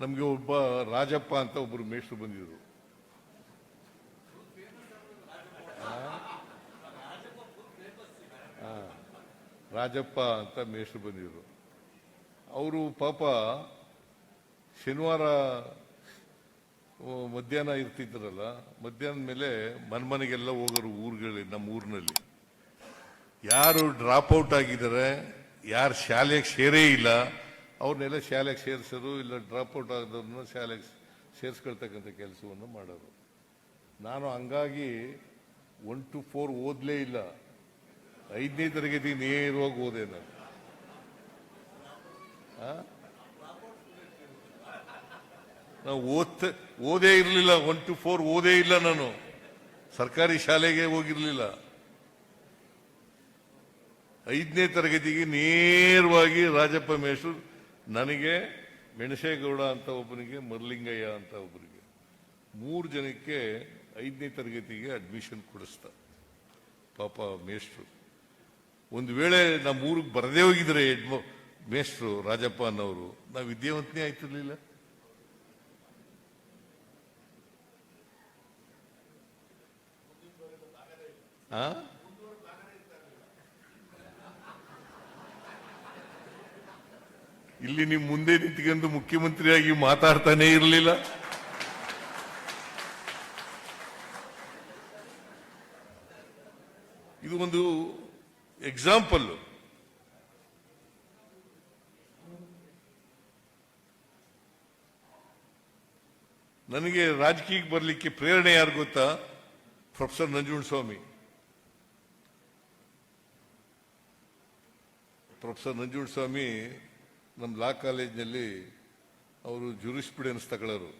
ನಮಗೆ ಒಬ್ಬ ರಾಜಪ್ಪ ಅಂತ ಒಬ್ಬರು ಮೇಷ್ಟ್ರು ಬಂದಿದ್ರು. ರಾಜಪ್ಪ ಅಂತ ಮೇಷ್ಟ್ರು ಬಂದಿದ್ರು. ಅವರು ಪಾಪ ಶನಿವಾರ ಮಧ್ಯಾಹ್ನ ಇರ್ತಿದ್ರಲ್ಲ ಮಧ್ಯಾಹ್ನ ಮೇಲೆ ಮನ್ಮನೆಗೆಲ್ಲ ಹೋಗೋರು ಊರುಗಳಲ್ಲಿ, ನಮ್ಮ ಊರಿನಲ್ಲಿ. ಯಾರು ಡ್ರಾಪ್ ಔಟ್ ಆಗಿದ್ದಾರೆ, ಯಾರು ಶಾಲೆಗೆ ಸೇರೇ ಇಲ್ಲ ಅವ್ರನ್ನೆಲ್ಲ ಶಾಲೆಗೆ ಸೇರಿಸೋದು ಇಲ್ಲ ಡ್ರಾಪ್ಔಟ್ ಔಟ್ ಆದವ್ರನ್ನ ಶಾಲೆಗೆ ಸೇರಿಸ್ಕೊಳ್ತಕ್ಕಂಥ ಕೆಲಸವನ್ನು ಮಾಡೋರು. ನಾನು ಹಂಗಾಗಿ ಒನ್ ಟು ಫೋರ್ ಓದಲೇ ಇಲ್ಲ. ಐದನೇ ತರಗತಿ ನೇರವಾಗಿ ಓದೆ ನಾನು? ನಾವು ಓದ್ತ, ಓದೇ ಇರಲಿಲ್ಲ ಒನ್ ಟು ಫೋರ್ ಓದೇ ಇಲ್ಲ ನಾನು. ಸರ್ಕಾರಿ ಶಾಲೆಗೆ ಹೋಗಿರಲಿಲ್ಲ. ಐದನೇ ತರಗತಿಗೆ ನೇರವಾಗಿ ರಾಜಪ್ಪ ಮೇಷ್ಟ್ರು ನನಗೆ ಮೆಣಸೇಗೌಡ ಅಂತ ಒಬ್ಬನಿಗೆ, ಮರ್ಲಿಂಗಯ್ಯ ಅಂತ ಒಬ್ಬರಿಗೆ ಮೂರು ಜನಕ್ಕೆ ಐದನೇ ತರಗತಿಗೆ ಅಡ್ಮಿಷನ್ ಕೊಡಿಸ್ತ ಪಾಪ ಮೇಷ್ಟ್ರು. ಒಂದು ವೇಳೆ ನಮ್ಮ ಊರಿಗೆ ಬರದೇ ಹೋಗಿದ್ರೆ ಮೇಷ್ಟ್ರು ರಾಜಪ್ಪ ಅನ್ನೋರು, ನಾವು ವಿದ್ಯಾವಂತನೇ ಆಯ್ತಿರ್ಲಿಲ್ಲ. ಆ? ಇಲ್ಲಿ ನಿಮ್ ಮುಂದೆ ನಿಂತ್ಕೊಂಡು ಮುಖ್ಯಮಂತ್ರಿಯಾಗಿ ಮಾತಾಡ್ತಾನೆ ಇರಲಿಲ್ಲ. ಇದು ಒಂದು ಎಕ್ಸಾಂಪಲ್ ನನಗೆ ರಾಜಕೀಯಕ್ಕೆ ಬರಲಿಕ್ಕೆ ಪ್ರೇರಣೆ ಯಾರು ಗೊತ್ತಾ? ಪ್ರೊಫೆಸರ್ ನಂಜುಂಡ ಸ್ವಾಮಿ. ಪ್ರೊಫೆಸರ್ ನಂಜುಂಡ ಸ್ವಾಮಿ ನಮ್ಮ ಲಾ ಕಾಲೇಜಿನಲ್ಲಿ ಅವರು ಜುರಿಸ್ಪಿಡೆನ್ಸ್ ತಗೊಳ್ಳೋರು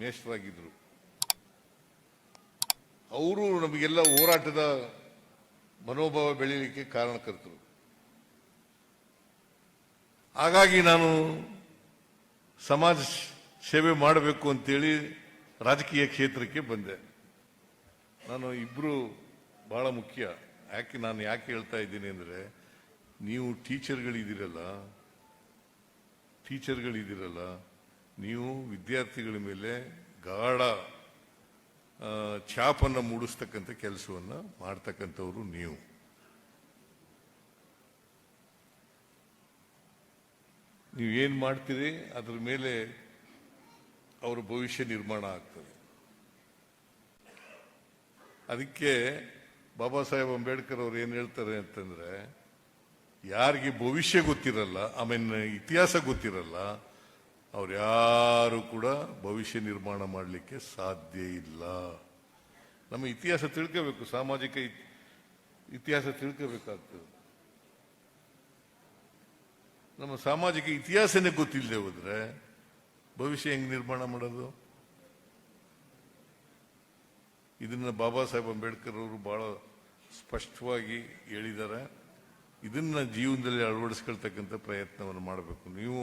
ಮೇಷ್ಟ್ರಾಗಿದ್ರು. ಅವರು ನಮಗೆಲ್ಲ ಹೋರಾಟದ ಮನೋಭಾವ ಬೆಳೀಲಿಕ್ಕೆ ಕಾರಣಕರ್ತರು. ಹಾಗಾಗಿ ನಾನು ಸಮಾಜ ಸೇವೆ ಮಾಡಬೇಕು ಅಂತೇಳಿ ರಾಜಕೀಯ ಕ್ಷೇತ್ರಕ್ಕೆ ಬಂದೆ. ನಾನು ಇಬ್ಬರು ಬಹಳ ಮುಖ್ಯ. ಯಾಕೆ ನಾನು ಯಾಕೆ ಹೇಳ್ತಾ ಇದ್ದೀನಿ ಅಂದರೆ, ನೀವು ಟೀಚರ್ಗಳಿದ್ದೀರಲ್ಲ ಟೀಚರ್ಗಳಿದ್ದೀರಲ್ಲ, ನೀವು ವಿದ್ಯಾರ್ಥಿಗಳ ಮೇಲೆ ಗಾಢ ಛಾಪನ್ನು ಮೂಡಿಸ್ತಕ್ಕಂಥ ಕೆಲಸವನ್ನು ಮಾಡ್ತಕ್ಕಂಥವ್ರು ನೀವು. ನೀವು ಏನು ಮಾಡ್ತೀರಿ? ಅದ್ರ ಮೇಲೆ ಅವರ ಭವಿಷ್ಯ ನಿರ್ಮಾಣ ಆಗ್ತದೆ. ಅದಕ್ಕೆ ಬಾಬಾ ಸಾಹೇಬ್ ಅಂಬೇಡ್ಕರ್ ಅವ್ರು ಏನು ಹೇಳ್ತಾರೆ ಅಂತಂದ್ರೆ ಯಾರಿಗೆ ಭವಿಷ್ಯ ಗೊತ್ತಿರಲ್ಲ ಆಮೇಲೆ ಇತಿಹಾಸ ಗೊತ್ತಿರಲ್ಲ, ಅವ್ರು ಯಾರು ಕೂಡ ಭವಿಷ್ಯ ನಿರ್ಮಾಣ ಮಾಡಲಿಕ್ಕೆ ಸಾಧ್ಯ ಇಲ್ಲ. ನಮ್ಮ ಇತಿಹಾಸ ತಿಳ್ಕೋಬೇಕು, ಸಾಮಾಜಿಕ ಇತ್- ಇತಿಹಾಸ ತಿಳ್ಕೋಬೇಕಾಗ್ತದೆ. ನಮ್ಮ ಸಾಮಾಜಿಕ ಇತಿಹಾಸನೇ ಗೊತ್ತಿಲ್ಲದೆ ಹೋದ್ರೆ ಭವಿಷ್ಯ ಹೆಂಗ್ ನಿರ್ಮಾಣ ಮಾಡೋದು? ಇದನ್ನು ಬಾಬಾ ಸಾಹೇಬ್ ಅಂಬೇಡ್ಕರ್ ಅವರು ಬಹಳ ಸ್ಪಷ್ಟವಾಗಿ ಹೇಳಿದ್ದಾರೆ. ಇದನ್ನ ಜೀವನದಲ್ಲಿ ಅಳವಡಿಸ್ಕೊಳ್ತಕ್ಕಂಥ ಪ್ರಯತ್ನವನ್ನು ಮಾಡಬೇಕು. ನೀವು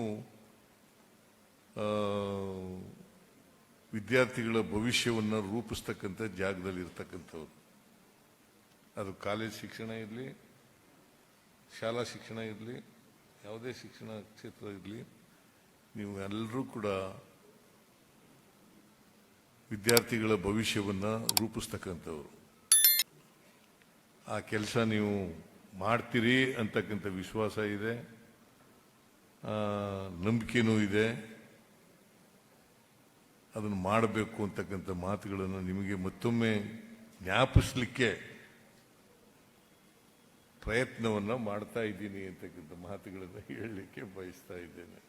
ವಿದ್ಯಾರ್ಥಿಗಳ ಭವಿಷ್ಯವನ್ನು ರೂಪಿಸ್ತಕ್ಕಂಥ ಜಾಗದಲ್ಲಿ ಇರ್ತಕ್ಕಂಥವ್ರು. ಅದು ಕಾಲೇಜ್ ಶಿಕ್ಷಣ ಇರಲಿ, ಶಾಲಾ ಶಿಕ್ಷಣ ಇರಲಿ, ಯಾವುದೇ ಶಿಕ್ಷಣ ಕ್ಷೇತ್ರ ಇರಲಿ, ನೀವು ಎಲ್ಲರೂ ಕೂಡ ವಿದ್ಯಾರ್ಥಿಗಳ ಭವಿಷ್ಯವನ್ನು ರೂಪಿಸ್ತಕ್ಕಂಥವ್ರು. ಆ ಕೆಲಸ ನೀವು ಮಾಡ್ತೀರಿ ಅಂತಕ್ಕಂಥ ವಿಶ್ವಾಸ ಇದೆ. ನಂಬಿಕೆನೂ ಇದೆ. ಅದನ್ನು ಮಾಡಬೇಕು ಅಂತಕ್ಕಂಥ ಮಾತುಗಳನ್ನು ನಿಮಗೆ ಮತ್ತೊಮ್ಮೆ ಜ್ಞಾಪಿಸ್ಲಿಕ್ಕೆ ಪ್ರಯತ್ನವನ್ನು ಮಾಡ್ತಾ ಇದ್ದೀನಿ ಅಂತಕ್ಕಂಥ ಮಾತುಗಳನ್ನು ಹೇಳಲಿಕ್ಕೆ ಬಯಸ್ತಾ ಇದ್ದೇನೆ.